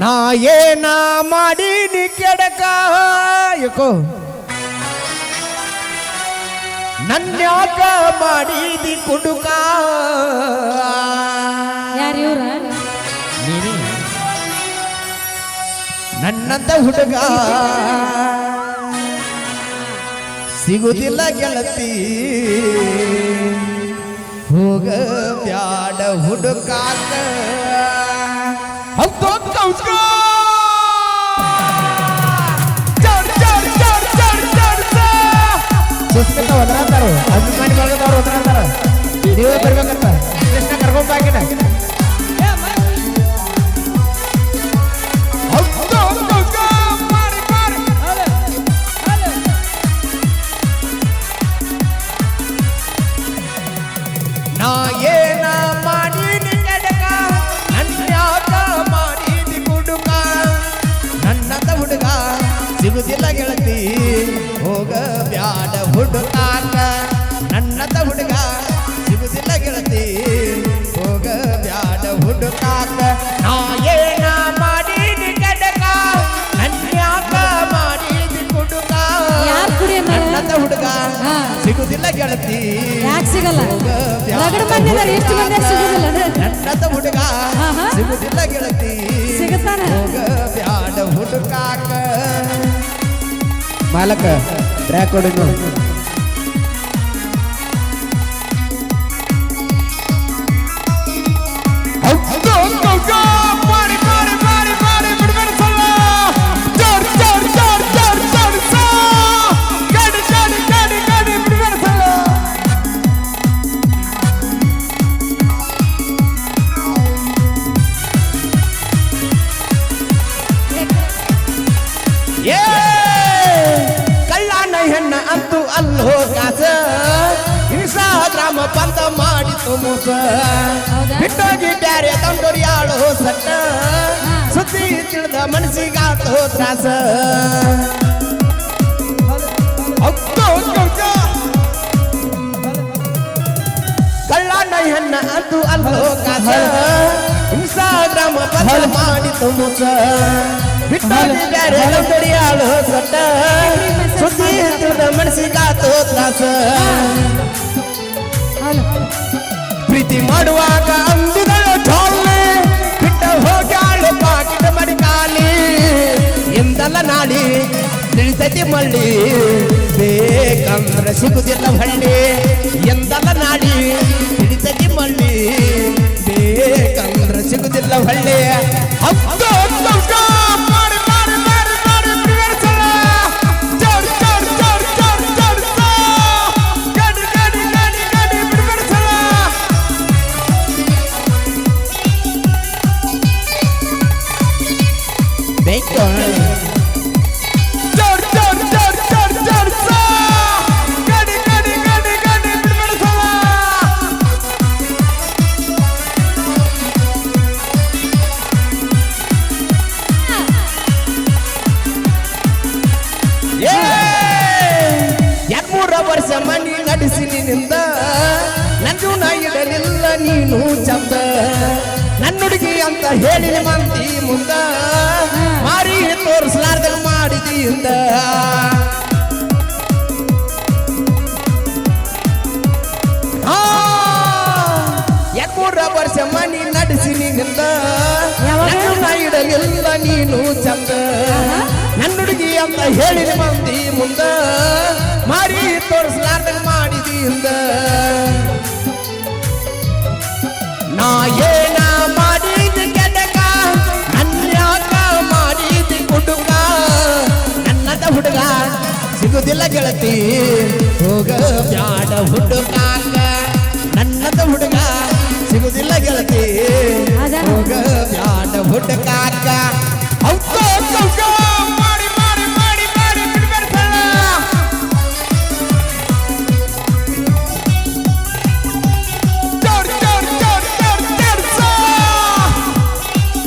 ನಾ ಏನ ಮಾಡೀನಿ ಕೆಡಕ? ಯಾಕೋ? ನನ್ಯಾಕ ಮಾಡಿದಿ ಕುಡುಕ? ನೀನೇ? ನನ್ನಂತ ಹುಡುಗ? ಸಿಗುದಿಲ್ಲ ಗೆಳತಿ. ಹೋಗ ಬ್ಯಾಡ ಹುಡುಕಾಕ ಹೌದು ಕೌಸ್ಕ ಸುಸ್ಕತ್ತ ಒದರಾತಾರು ಅಭಿಮಾನಿ ಬಳಗದವ್ರು ಒದರಾತಾರ ನೀವೇ ಬರ್ಬೇಕಂತ ಹುಡುಕಾಕ ನನ್ನದ ಹುಡುಗ ಸಿಗುದಿಲ್ಲ ಗೆಳತಿ ಹೋಗ ಬ್ಯಾಡ ಹುಡುಕಾಕ ನಾ ಏನ ಮಾಡೀನಿ ಕೆಡಕ ನನ್ಯಾಕ ಮಾಡೀನಿ ಹುಡುಗ ಯಾರ್ ಕುಡಿಯಲ್ಲ? ನನ್ನದ ಹುಡುಗ ಹಾ. ಸಿಗುದಿಲ್ಲ ಗೆಳತಿ ಯಾಕೆ ಸಿಗಲ್ಲ ರಗಡ ಮಂದಿ ಇದಾರೆ ಎಷ್ಟು ಮಂದಿ ಸಿಗುದಿಲ್ಲ ನನ್ನದ ಹುಡುಗ ಹಾ, ಹಾ. ಸಿಗುದಿಲ್ಲ ಗೆಳತಿ ಸಿಗುತ್ತಾನ ಹೋಗ ಬ್ಯಾಡ ಹುಡುಕಾಕ ಮಾಲಕ ಟ್ರ್ಯಾಕ್ ಕೊಡಿ ಅಂತೂ ಅಲ್ಲೋ ಕಾಸ ಇನ್ಸ್ಟಾಗ್ರಾಮ ಬಂದ ಮಾಡಿತು ಮೋಸ ಹೌದಾ? ಬಿಟ್ಟೋಗಿ ಬ್ಯಾರೆ ತಂಡೋರಿ ಆಳೋ ಸಟ್ಟ ಸುದ್ದಿ ತಿಳಿದ ಮನಸ್ಸಿಗಾತೋ ತ್ರಾಸ ಕಳ್ಳನ ಹೆಣ್ಣ ಅಂತೂ ಅಲ್ಲೋ ಕಾಸ ಮಾಡಿತು ಮೋಸ ಬಿಟ್ಟೋಗಿ ಬ್ಯಾರೆ ಆಳೋ ಸಟ್ಟ ಸುದ್ದಿ ತಿಳಿದ ಮನಸ್ಸಿಗಾತೋ ತ್ರಾಸ. ಪ್ರೀತಿ ಮಾಡುವಾಗ ಅಂಬಿಗಳು ಠೋಲ್ಲೆ ಬಿಟ್ಟ ಹೋಗ್ಯಾಳು ಪಾಕಿಟ ಮಡಿಕಾಲಿ ಎಂದಲ್ಲ ನಾಡಿ ತಿಳಿತೈತಿ ಮಳ್ಳಿ. ಬೇಕಂದ್ರೆ ಸಿಗುದಿಲ್ಲ ಹಳ್ಳಿ. ಎಂದಲ್ಲ ನಾಡಿ ತಿಳಿತೈತಿ ಮಳ್ಳಿ. ಹಳ್ಳಿ. ಹತ್ತು ಹತ್ತು ಎರಡ್ಮೂರ ವರ್ಷ ಮನಿ ನಡೆಸಿ ನಿನ್ನಿಂದ ನಂದು ನಾ ಇಡಲಿಲ್ಲ ನೀನು ಚಂದ. ನನ್ನ ಹುಡುಗಿ ಅಂತ ಹೇಳಿ ಮಂದಿ ಮುಂದ. ಮಾರಿ ತೋರಿಸಲಾರ್ದ ಮಾಡಿದಿಂದ ಎರಡ್ಮೂರ ವರ್ಷ ಮನಿ ನಡೆಸಿ ನಿನ್ನಿಂದ? ನಂದು ನಾ ಇಡಲಿಲ್ಲ ನೀನು ಚಂದ. ಅಂತ ಹೇಳಿದ ಮಂದಿ ಮುಂದ ಮಾರಿ ತೋರಿಸ್ಲಾರ್ದಂಗ ಮಾಡಿದಿಂದ ನಾ ಏನ ಮಾಡಿದ ಕೆಡಕ ನನ್ಯಾಕ ಮಾಡಿದ ಹುಡುಗ ನನ್ನದ ಹುಡುಗ ಸಿಗುದಿಲ್ಲ ಗೆಳತಿ ಹೋಗ ಬ್ಯಾಡ ಹುಡುಗಾಕ ನನ್ನದ ಹುಡುಗ ಸಿಗುದಿಲ್ಲ ಗೆಳತಿ. ಹೋಗ ಬ್ಯಾಡ ಹುಡುಗಾಕ